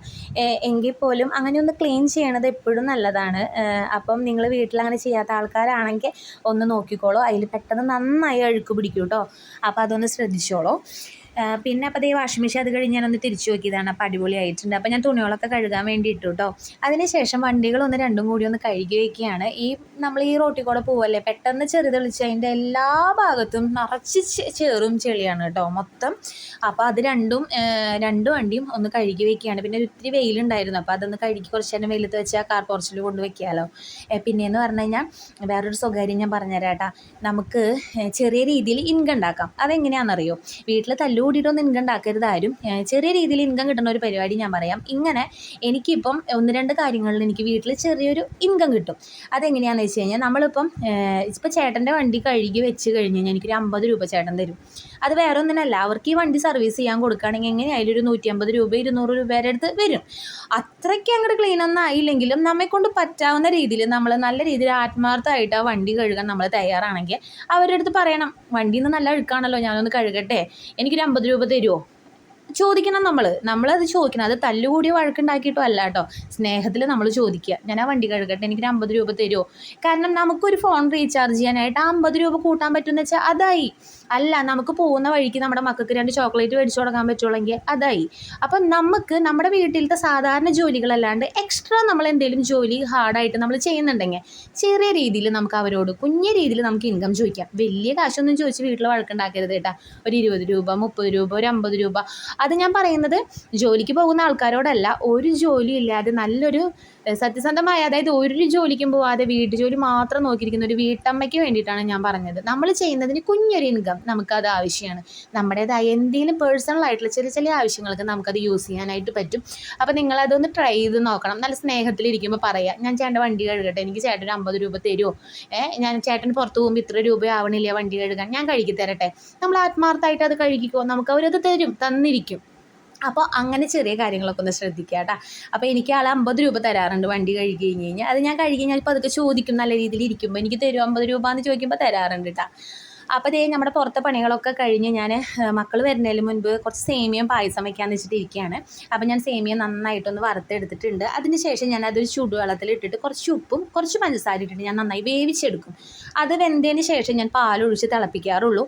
Speaker 1: എങ്കിൽ പോലും അങ്ങനെ ഒന്ന് ക്ലീൻ ചെയ്യണത് എപ്പോഴും നല്ലതാണ്. അപ്പം നിങ്ങൾ വീട്ടിൽ അങ്ങനെ ചെയ്യാത്ത ആൾക്കാരാണെങ്കിൽ ഒന്ന് നോക്കിക്കോളൂ. അതിൽ പെട്ടെന്ന് നന്നായി അഴുക്ക് പിടിക്കും കേട്ടോ അപ്പോൾ അതൊന്ന് ശ്രദ്ധിച്ചോളൂ. പിന്നെ അപ്പോൾ ഈ വാഷിംഗ് മെഷീൻ അത് കഴിഞ്ഞ് ഞാനൊന്ന് തിരിച്ചു നോക്കിയതാണ്. അപ്പോൾ അടിപൊളിയായിട്ടുണ്ട്. അപ്പോൾ ഞാൻ തുണികളൊക്കെ കഴുകാൻ വേണ്ടി ഇട്ടു കേട്ടോ അതിനുശേഷം വണ്ടികളൊന്ന് രണ്ടും കൂടി ഒന്ന് കഴുകി വയ്ക്കുകയാണ് ഈ നമ്മൾ ഈ റോട്ടിൽ കൂടെ പോവല്ലേ പെട്ടെന്ന് ചെറു അതിന്റെ എല്ലാ ഭാഗത്തും നിറച്ച് ചേറും ചെളിയാണ് കേട്ടോ മൊത്തം. അപ്പോൾ അത് രണ്ടും രണ്ട് വണ്ടിയും ഒന്ന് കഴുകി വയ്ക്കുകയാണ് പിന്നെ ഒത്തിരി വെയിലുണ്ടായിരുന്നു. അപ്പോൾ അതൊന്ന് കഴുകി കുറച്ച് നേരം വെയിലത്ത് വെച്ച് ആ കാർ പോർച്ചിൽ കൊണ്ട് വെക്കാമല്ലോ പിന്നെയെന്ന് പറഞ്ഞു കഴിഞ്ഞാൽ വേറൊരു സ്വകാര്യം ഞാൻ പറഞ്ഞുതരാം കേട്ടോ നമുക്ക് ചെറിയ രീതിയിൽ ഇൻകം ഉണ്ടാക്കാം. അതെങ്ങനെയാണെന്നറിയോ? വീട്ടിൽ തല്ലു കൂടിയിട്ടൊന്നും ഇൻകം ഉണ്ടാക്കരുത് ആരും. ചെറിയ രീതിയിൽ ഇൻകം കിട്ടുന്ന ഒരു പരിപാടി ഞാൻ പറയാം. ഇങ്ങനെ എനിക്കിപ്പം ഒന്ന് രണ്ട് കാര്യങ്ങളിൽ എനിക്ക് വീട്ടിൽ ചെറിയൊരു ഇൻകം കിട്ടും. അതെങ്ങനെയാണെന്ന് വെച്ച് കഴിഞ്ഞാൽ നമ്മളിപ്പം ഇപ്പോൾ ചേട്ടന്റെ വണ്ടി കഴുകി വെച്ച് കഴിഞ്ഞ് കഴിഞ്ഞാൽ എനിക്കൊരു അമ്പത് രൂപ ചേട്ടൻ തരും. അത് വേറെ ഒന്നിനല്ല. അവർക്ക് ഈ വണ്ടി സർവീസ് ചെയ്യാൻ കൊടുക്കുകയാണെങ്കിൽ എങ്ങനെയായാലും ഒരു നൂറ്റി അമ്പത് രൂപ ഇരുന്നൂറ് രൂപയുടെ അടുത്ത് വരും. അത്രയ്ക്ക് അങ്ങോട്ട് ക്ലീൻ ഒന്നും ആയില്ലെങ്കിലും നമ്മെ കൊണ്ട് പറ്റാവുന്ന രീതിയിൽ നമ്മൾ നല്ല രീതിയിൽ ആത്മാർത്ഥമായിട്ട് ആ വണ്ടി കഴുകാൻ നമ്മൾ തയ്യാറാണെങ്കിൽ അവരുടെ അടുത്ത് പറയണം വണ്ടിയിൽ നിന്ന് നല്ല അഴുക്കാണല്ലോ ഞാനൊന്ന് കഴുകട്ടെ. എനിക്കൊരു അമ്പത് രൂപ തരുമോ ചോദിക്കണം നമ്മൾ നമ്മളത് ചോദിക്കണം. അത് തല്ലുകൂടി വഴക്കുണ്ടാക്കിയിട്ടോ അല്ല കേട്ടോ സ്നേഹത്തിൽ നമ്മൾ ചോദിക്കുക ഞാൻ ആ വണ്ടി കഴുകട്ടെ എനിക്കൊരു അമ്പത് രൂപ തരുമോ കാരണം നമുക്കൊരു ഫോൺ റീചാർജ് ചെയ്യാനായിട്ട് ആ അമ്പത് രൂപ കൂട്ടാൻ പറ്റുമെന്ന് വെച്ചാൽ അതായി. അല്ല നമുക്ക് പോകുന്ന വഴിക്ക് നമ്മുടെ മക്കൾക്ക് രണ്ട് ചോക്ലേറ്റ് മേടിച്ചു കൊടുക്കാൻ പറ്റുള്ളെങ്കിൽ അതായി. അപ്പം നമുക്ക് നമ്മുടെ വീട്ടിലത്തെ സാധാരണ ജോലികളല്ലാണ്ട് എക്സ്ട്രാ നമ്മൾ എന്തെങ്കിലും ജോലി ഹാർഡായിട്ട് നമ്മൾ ചെയ്യുന്നുണ്ടെങ്കിൽ ചെറിയ രീതിയിൽ നമുക്ക് അവരോട് കുഞ്ഞ രീതിയിൽ നമുക്ക് ഇൻകം ചോദിക്കാം. വലിയ കാശൊന്നും ചോദിച്ച് വീട്ടിൽ വഴക്കുണ്ടാക്കരുത് കേട്ടാ. ഒരു ഇരുപത് രൂപ മുപ്പത് രൂപ ഒരു അമ്പത് രൂപ. അത് ഞാൻ പറയുന്നത് ജോലിക്ക് പോകുന്ന ആൾക്കാരോടല്ല ഒരു ജോലി ഇല്ലാതെ നല്ലൊരു സത്യസന്ധമായ അതായത് ഒരു ജോലിക്കും പോവാതെ വീട്ടു ജോലി മാത്രം നോക്കിയിരിക്കുന്ന ഒരു വീട്ടമ്മയ്ക്ക് വേണ്ടിയിട്ടാണ് ഞാൻ പറഞ്ഞത്. നമ്മൾ ചെയ്യുന്നതിന് കുഞ്ഞൊരു ഇൻകം നമുക്കത് ആവശ്യമാണ്. നമ്മുടേതായ എന്തെങ്കിലും പേഴ്സണൽ ആയിട്ടുള്ള ചെറിയ ചെറിയ ആവശ്യങ്ങൾക്ക് നമുക്കത് യൂസ് ചെയ്യാനായിട്ട് പറ്റും. അപ്പോൾ നിങ്ങളതൊന്ന് ട്രൈ ചെയ്ത് നോക്കണം. നല്ല സ്നേഹത്തിലിരിക്കുമ്പോൾ പറയാം ഞാൻ ചേട്ടന്റെ വണ്ടി കഴുകട്ടെ എനിക്ക് ചേട്ടൻ അമ്പത് രൂപ തരുമോ ഏഹ് ഞാൻ ചേട്ടൻ പുറത്ത് പോകുമ്പോൾ ഇത്ര രൂപ ആവണില്ല വണ്ടി കഴുകാൻ ഞാൻ കഴുകി തരട്ടെ നമ്മൾ ആത്മാർത്ഥമായിട്ട് അത് കഴുകിക്കോ നമുക്ക് അവരത് തരും തന്നിരിക്കും. അപ്പോൾ അങ്ങനെ ചെറിയ കാര്യങ്ങളൊക്കെ ഒന്ന് ശ്രദ്ധിക്കുക കേട്ടോ. അപ്പോൾ എനിക്ക് ആൾ അമ്പത് രൂപ തരാറുണ്ട് വണ്ടി കഴുകി കഴിഞ്ഞ് കഴിഞ്ഞാൽ അത് ഞാൻ കഴുകി കഴിഞ്ഞാൽ ഇപ്പോൾ അതൊക്കെ ചോദിക്കും നല്ല രീതിയിൽ ഇരിക്കുമ്പോൾ എനിക്ക് തരും അമ്പത് രൂപ എന്ന് ചോദിക്കുമ്പോൾ തരാറുണ്ട് കേട്ടോ അപ്പോൾ ദേ നമ്മുടെ പുറത്തെ പണികളൊക്കെ കഴിഞ്ഞ് ഞാൻ മക്കൾ വരുന്നതിന് മുൻപ് കുറച്ച് സേമിയം പായസം വയ്ക്കാമെന്ന് വെച്ചിട്ട് ഇരിക്കുകയാണ് അപ്പോൾ ഞാൻ സേമിയം നന്നായിട്ടൊന്ന് വറുത്തെടുത്തിട്ടുണ്ട്. അതിന് ശേഷം ഞാൻ അതൊരു ചൂടുവെള്ളത്തിൽ ഇട്ടിട്ട് കുറച്ച് ഉപ്പും കുറച്ച് പഞ്ചസാര ഇട്ടിട്ട് ഞാൻ നന്നായി വേവിച്ചെടുക്കും. അത് വെന്തതിന് ശേഷം ഞാൻ പാലൊഴിച്ച് തിളപ്പിക്കാറുള്ളൂ.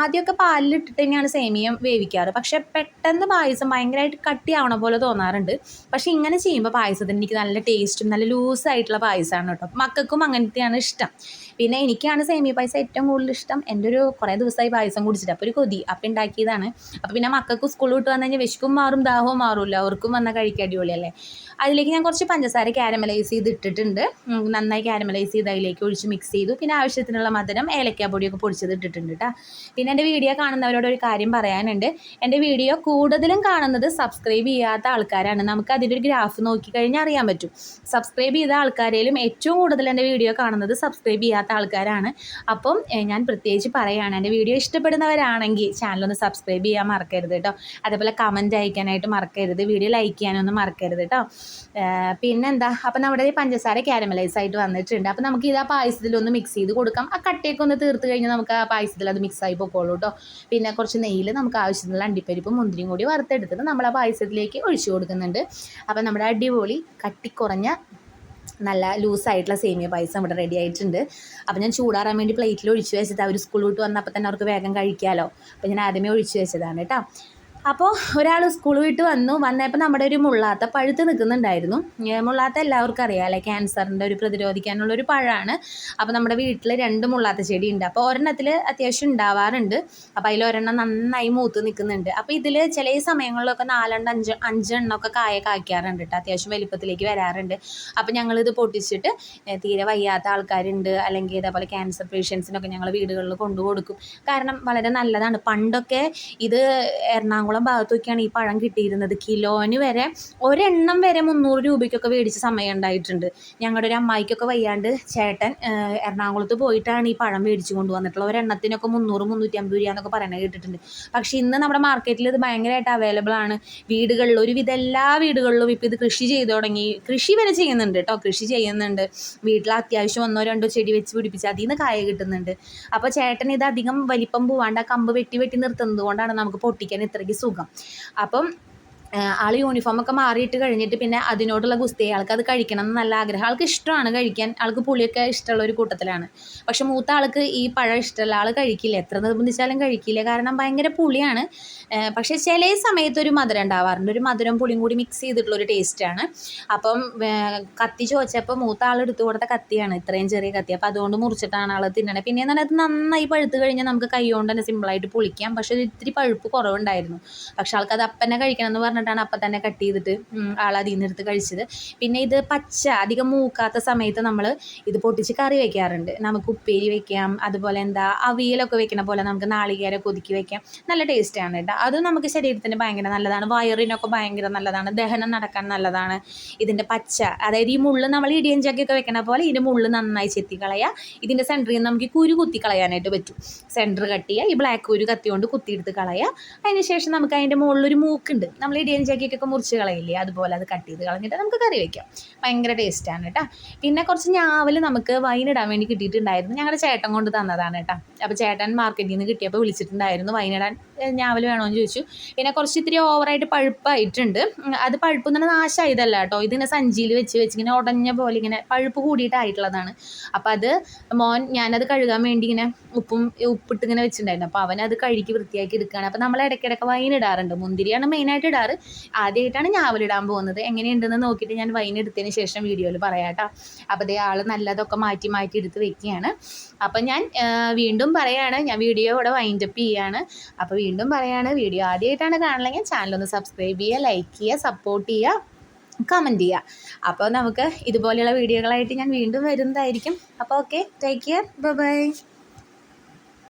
Speaker 1: ആദ്യമൊക്കെ പാലിലിട്ടിട്ട് തന്നെയാണ് സേമിയം വേവിക്കാറ്? പക്ഷേ പെട്ടെന്ന് പായസം ഭയങ്കരമായിട്ട് കട്ടിയാവണ പോലെ തോന്നാറുണ്ട്. പക്ഷേ ഇങ്ങനെ ചെയ്യുമ്പോൾ പായസത്തിന് എനിക്ക് നല്ല ടേസ്റ്റും നല്ല ലൂസായിട്ടുള്ള പായസമാണ് കേട്ടോ. മക്കൾക്കും അങ്ങനത്തെയാണ് ഇഷ്ടം. പിന്നെ എനിക്കാണ് സേമിയ പായസം ഏറ്റവും കൂടുതൽ ഇഷ്ടം. എന്റെ ഒരു കുറേ ദിവസമായി പായസം കുടിച്ചിട്ട്. അപ്പോൾ ഒരു കൊതി. അപ്പം ഉണ്ടാക്കിയതാണ് അപ്പോൾ പിന്നെ മക്കൾക്ക് സ്കൂളിൽ വിട്ട് വന്നു കഴിഞ്ഞാൽ വിശക്കും മാറും ദാഹവും മാറില്ല. അവർക്കും വന്നാൽ കഴിക്കാൻ അടിപൊളിയല്ലേ? അതിലേക്ക് ഞാൻ കുറച്ച് പഞ്ചസാര കാരമലൈസ് ചെയ്ത് ഇട്ടിട്ടുണ്ട്. നന്നായി കാരമലൈസ് ചെയ്ത് അതിലേക്ക് ഒഴിച്ച് മിക്സ് ചെയ്തു. പിന്നെ ആവശ്യത്തിനുള്ള മധുരം ഏലക്കാ പൊടിയൊക്കെ പൊടിച്ചത് ഇട്ടിട്ടുണ്ട് കേട്ടോ പിന്നെ എന്റെ വീഡിയോ കാണുന്നവരോട് ഒരു കാര്യം പറയാനുണ്ട്. എന്റെ വീഡിയോ കൂടുതലും കാണുന്നത് സബ്സ്ക്രൈബ് ചെയ്യാത്ത ആൾക്കാരാണ്. നമുക്ക് അതിന്റെ ഒരു ഗ്രാഫ് നോക്കിക്കഴിഞ്ഞാൽ അറിയാൻ പറ്റും. സബ്സ്ക്രൈബ് ചെയ്ത ആൾക്കാരിലും ഏറ്റവും കൂടുതൽ എന്റെ വീഡിയോ കാണുന്നത് സബ്സ്ക്രൈബ് ചെയ്യാത്ത ആൾക്കാരാണ്. അപ്പം ഞാൻ പ്രത്യേകിച്ച് പറയുകയാണ് എന്റെ വീഡിയോ ഇഷ്ടപ്പെടുന്നവരാണെങ്കിൽ ചാനലൊന്ന് സബ്സ്ക്രൈബ് ചെയ്യാൻ മറക്കരുത് കേട്ടോ. അതേപോലെ കമന്റ് അയക്കാനായിട്ട് മറക്കരുത് വീഡിയോ ലൈക്ക് ചെയ്യാനൊന്നും മറക്കരുത് കേട്ടോ. പിന്നെ പിന്നെന്താ അപ്പം നമ്മുടെ പഞ്ചസാര കാരമലൈസ് ആയിട്ട് വന്നിട്ടുണ്ട്. അപ്പം നമുക്ക് ഇത് ആ പായസത്തിലൊന്ന് മിക്സ് ചെയ്ത് കൊടുക്കാം. ആ കട്ടയൊക്കെ ഒന്ന് തീർത്ത് കഴിഞ്ഞാൽ നമുക്ക് ആ പായസത്തിൽ അത് മിക്സ് ആയി പോക്കോളൂ കേട്ടോ. പിന്നെ കുറച്ച് നെയ്യിൽ നമുക്ക് ആവശ്യത്തിനുള്ള അണ്ടിപ്പരിപ്പും മുന്തിരിയും കൂടി വറുത്തെടുത്തിട്ട് നമ്മൾ ആ പായസത്തിലേക്ക് ഒഴിച്ചു കൊടുക്കുന്നുണ്ട്. അപ്പം നമ്മുടെ അടിപൊളി കട്ടിക്കുറഞ്ഞ നല്ല ലൂസായിട്ടുള്ള സേമിയ പായസം ഇവിടെ റെഡി ആയിട്ടുണ്ട്. അപ്പോൾ ഞാൻ ചൂടാറാൻ വേണ്ടി പ്ലേറ്റിൽ ഒഴിച്ച് വെച്ചത് അവർ സ്കൂൾ വിട്ട് വന്നപ്പോൾ തന്നെ അവർക്ക് വേഗം കഴിക്കാമല്ലോ അപ്പോൾ ഞാൻ ആദ്യമേ ഒഴിച്ച് വെച്ചതാണ് കേട്ടോ. അപ്പോൾ ഒരാൾ സ്കൂൾ വിട്ട് വന്നു. വന്നപ്പോൾ നമ്മുടെ ഒരു മുള്ളാത്ത പഴുത്ത് നിൽക്കുന്നുണ്ടായിരുന്നു മുള്ളാത്ത എല്ലാവർക്കും അറിയാമല്ലേ ക്യാൻസറിന്റെ ഒരു പ്രതിരോധിക്കാനുള്ള ഒരു പഴമാണ് അപ്പോൾ നമ്മുടെ വീട്ടിൽ രണ്ട് മുള്ളാത്ത ചെടി ഉണ്ട് അപ്പോൾ ഒരെണ്ണത്തിൽ അത്യാവശ്യം ഉണ്ടാവാറുണ്ട്. അപ്പോൾ അതിലൊരെണ്ണം നന്നായി മൂത്ത് നിൽക്കുന്നുണ്ട് അപ്പോൾ ഇതിൽ ചില സമയങ്ങളിലൊക്കെ നാലെണ്ണം അഞ്ച് അഞ്ചെണ്ണമൊക്കെ കായ കായ്ക്കാറുണ്ട് കേട്ടോ അത്യാവശ്യം വലിപ്പത്തിലേക്ക് വരാറുണ്ട്. അപ്പോൾ ഞങ്ങളിത് പൊട്ടിച്ചിട്ട് തീരെ വയ്യാത്ത ആൾക്കാരുണ്ട്. അല്ലെങ്കിൽ ഇതേപോലെ ക്യാൻസർ പേഷ്യൻസിനൊക്കെ ഞങ്ങൾ വീടുകളിൽ കൊണ്ടു കൊടുക്കും കാരണം വളരെ നല്ലതാണ്. പണ്ടൊക്കെ ഇത് എറണാകുളം ഭാഗത്തൊക്കെയാണ് ഈ പഴം കിട്ടിയിരുന്നത്. കിലോന് വരെ ഒരെണ്ണം വരെ മുന്നൂറ് രൂപയ്ക്കൊക്കെ മേടിച്ച സമയം ഉണ്ടായിട്ടുണ്ട്. ഞങ്ങളുടെ ഒരു അമ്മായിക്കൊക്കെ വയ്യാണ്ട് ചേട്ടൻ എറണാകുളത്ത് പോയിട്ടാണ് ഈ പഴം മേടിച്ചു കൊണ്ടുവന്നിട്ടുള്ളത്. ഒരെണ്ണത്തിനൊക്കെ മുന്നൂറ് മുന്നൂറ്റി അമ്പത് രൂപ എന്നൊക്കെ പറയുന്നത് കേട്ടിട്ടുണ്ട്. പക്ഷേ ഇന്ന് നമ്മുടെ മാർക്കറ്റിൽ ഇത് ഭയങ്കരമായിട്ട് അവൈലബിൾ ആണ്. വീടുകളിൽ ഒരുവിധ എല്ലാ വീടുകളിലും ഇപ്പോൾ ഇത് കൃഷി ചെയ്തു തുടങ്ങി. കൃഷി വരെ ചെയ്യുന്നുണ്ട് കേട്ടോ കൃഷി ചെയ്യുന്നുണ്ട്. വീട്ടിൽ അത്യാവശ്യം ഒന്നോ രണ്ടോ ചെടി വെച്ച് പിടിപ്പിച്ച് അതിൽ നിന്ന് കായ കിട്ടുന്നുണ്ട്. അപ്പോൾ ചേട്ടൻ ഇത് അധികം വലിപ്പം പോവാണ്ട് ആ കമ്പ് വെട്ടി വെട്ടി നിർത്തുന്നത് കൊണ്ടാണ് നമുക്ക് പൊട്ടിക്കാൻ ഇത്രയ്ക്ക് സുഖം. അപ്പം ആൾ യൂണിഫോമൊക്കെ മാറിയിട്ട് കഴിഞ്ഞിട്ട് പിന്നെ അതിനോടുള്ള ഗുസ്തി ആൾക്ക് അത് കഴിക്കണം എന്ന് നല്ല ആഗ്രഹം. ആൾക്ക് ഇഷ്ടമാണ് കഴിക്കാൻ ആൾക്ക് പുളിയൊക്കെ ഇഷ്ടമുള്ള ഒരു കൂട്ടത്തിലാണ്. പക്ഷെ മൂത്ത ആൾക്ക് ഈ പഴം ഇഷ്ടമല്ല ആൾ കഴിക്കില്ല. എത്ര നിർബന്ധിച്ചാലും കഴിക്കില്ല. കാരണം ഭയങ്കര പുളിയാണ്. പക്ഷെ ചില സമയത്ത് ഒരു മധുരം ഉണ്ടാവാറുണ്ട്. ഒരു മധുരം പുളിയും കൂടി മിക്സ് ചെയ്തിട്ടുള്ള ഒരു ടേസ്റ്റാണ് അപ്പം കത്തി ചോദിച്ചപ്പോൾ മൂത്ത ആൾ എടുത്തു കൊടുത്ത കത്തിയാണ് ഇത്രയും ചെറിയ കത്തി. അപ്പോൾ അതുകൊണ്ട് മുറിച്ചിട്ടാണ് ആൾ തിന്നണത് പിന്നെ എന്ന് പറഞ്ഞാൽ അത് നന്നായി പഴുത്ത് കഴിഞ്ഞാൽ നമുക്ക് കൈ കൊണ്ട് തന്നെ സിമ്പിളായിട്ട് പുളിക്കാം. പക്ഷെ ഇത് ഇത്തിരി പഴുപ്പ് കുറവുണ്ടായിരുന്നു. പക്ഷെ ആൾക്കത് അത് അപ്പം കഴിക്കണം എന്ന് പറഞ്ഞിട്ടാണ് അപ്പം തന്നെ കട്ട് ചെയ്തിട്ട് ആൾ അതിൽ നിന്നെടുത്ത് കഴിച്ചത്. പിന്നെ ഇത് പച്ച അധികം മൂക്കാത്ത സമയത്ത് നമ്മൾ ഇത് പൊട്ടിച്ച് കറി വെക്കാറുണ്ട്. നമുക്ക് ഉപ്പേരി വെക്കാം അതുപോലെ എന്താ അവിയലൊക്കെ വെക്കണ പോലെ നമുക്ക് നാളികേര കൊതുക്കി വെക്കാം. നല്ല ടേസ്റ്റാണ് കേട്ടോ അതും നമുക്ക് ശരീരത്തിന് ഭയങ്കര നല്ലതാണ്. വയറിനൊക്കെ ഭയങ്കര നല്ലതാണ്. ദഹനം നടക്കാൻ നല്ലതാണ്. ഇതിന്റെ പച്ച അതായത് ഈ മുള്ള് നമ്മൾ ഇടിയഞ്ചാക്കിയൊക്കെ ചക്കയൊക്കെ വെക്കണ പോലെ ഇതിന്റെ മുള്ള് നന്നായി ചെത്തി കളയുക ഇതിന്റെ സെന്ററിൽ നിന്ന് നമുക്ക് കുരു കുത്തി കളയാനായിട്ട് പറ്റും. സെന്റർ കട്ട് ചെയ്യുക ഈ ബ്ലാക്ക് കുരു കത്തി കൊണ്ട് കുത്തിയെടുത്ത് കളയുക അതിന് ശേഷം നമുക്ക് അതിന്റെ മുകളിലൊരു മൂക്കുണ്ട്. നമ്മൾ ഇടിയൻ ചക്കയൊക്കെ മുറിച്ച് കളയില്ലേ? അതുപോലെ അത് കട്ട് ചെയ്ത് കളഞ്ഞിട്ട് നമുക്ക് കറി വെക്കാം. ഭയങ്കര ടേസ്റ്റാണ് കേട്ടോ പിന്നെ കുറച്ച് ഞാവൽ നമുക്ക് വൈനിടാൻ വേണ്ടി കിട്ടിയിട്ടുണ്ടായിരുന്നു. ഞങ്ങളുടെ ചേട്ടൻ കൊണ്ട് തന്നതാണ് കേട്ടോ അപ്പോൾ ചേട്ടൻ മാർക്കറ്റിൽ നിന്ന് കിട്ടിയപ്പോൾ വിളിച്ചിട്ടുണ്ടായിരുന്നു വൈനിടാൻ ഞാവൽ വേണമെന്ന് ചോദിച്ചു. പിന്നെ കുറച്ച് ഇത്തിരി ഓവറായിട്ട് പഴുപ്പായിട്ടുണ്ട്. അത് പഴുപ്പ് എന്ന് നാശമായതല്ല കേട്ടോ. ഇതിങ്ങനെ സഞ്ചിയിൽ വെച്ച് വെച്ച് ഇങ്ങനെ ഉടഞ്ഞ പോലെ ഇങ്ങനെ പഴുപ്പ് കൂടിയിട്ടായിട്ടുള്ളതാണ്. അപ്പോൾ അത് മോൻ ഞാനത് കഴുകാൻ വേണ്ടി ഇങ്ങനെ ഉപ്പും ഉപ്പിട്ട് ഇങ്ങനെ വെച്ചിട്ടുണ്ടായിരുന്നു. അപ്പോൾ അവനത് കഴുകി വൃത്തിയാക്കി എടുക്കുകയാണ്. അപ്പോൾ നമ്മൾ ഇടയ്ക്കിടയ്ക്ക് വൈൻ ഇടാറുണ്ട്. മുന്തിരിയാണ് മെയിനായിട്ട് ഇടാറ്. ആദ്യമായിട്ടാണ് ഞാവലിടാൻ പോകുന്നത്. എങ്ങനെയുണ്ടെന്ന് നോക്കിയിട്ട് ഞാൻ വൈൻ എടുത്തതിന് ശേഷം വീഡിയോയിൽ പറയാം കേട്ടോ. അപ്പോൾ അതേ ആൾ നല്ലതൊക്കെ മാറ്റി മാറ്റി എടുത്ത് വെക്കുകയാണ്. അപ്പോൾ ഞാൻ വീണ്ടും പറയാണ് ഞാൻ വീഡിയോ ഇവിടെ വൈൻഡപ്പ് ചെയ്യാണ്. അപ്പോൾ വീണ്ടും പറയാണ്. വീഡിയോ ആദ്യമായിട്ടാണ് കാണണമെങ്കിൽ ചാനലൊന്ന് സബ്സ്ക്രൈബ് ചെയ്യുക ലൈക്ക് ചെയ്യുക സപ്പോർട്ട് ചെയ്യുക കമന്റ് ചെയ്യുക. അപ്പോൾ നമുക്ക് ഇതുപോലെയുള്ള വീഡിയോകളായിട്ട് ഞാൻ വീണ്ടും വരുന്നതായിരിക്കും. അപ്പോൾ ഓക്കെ ടേക്ക് കെയർ ബൈ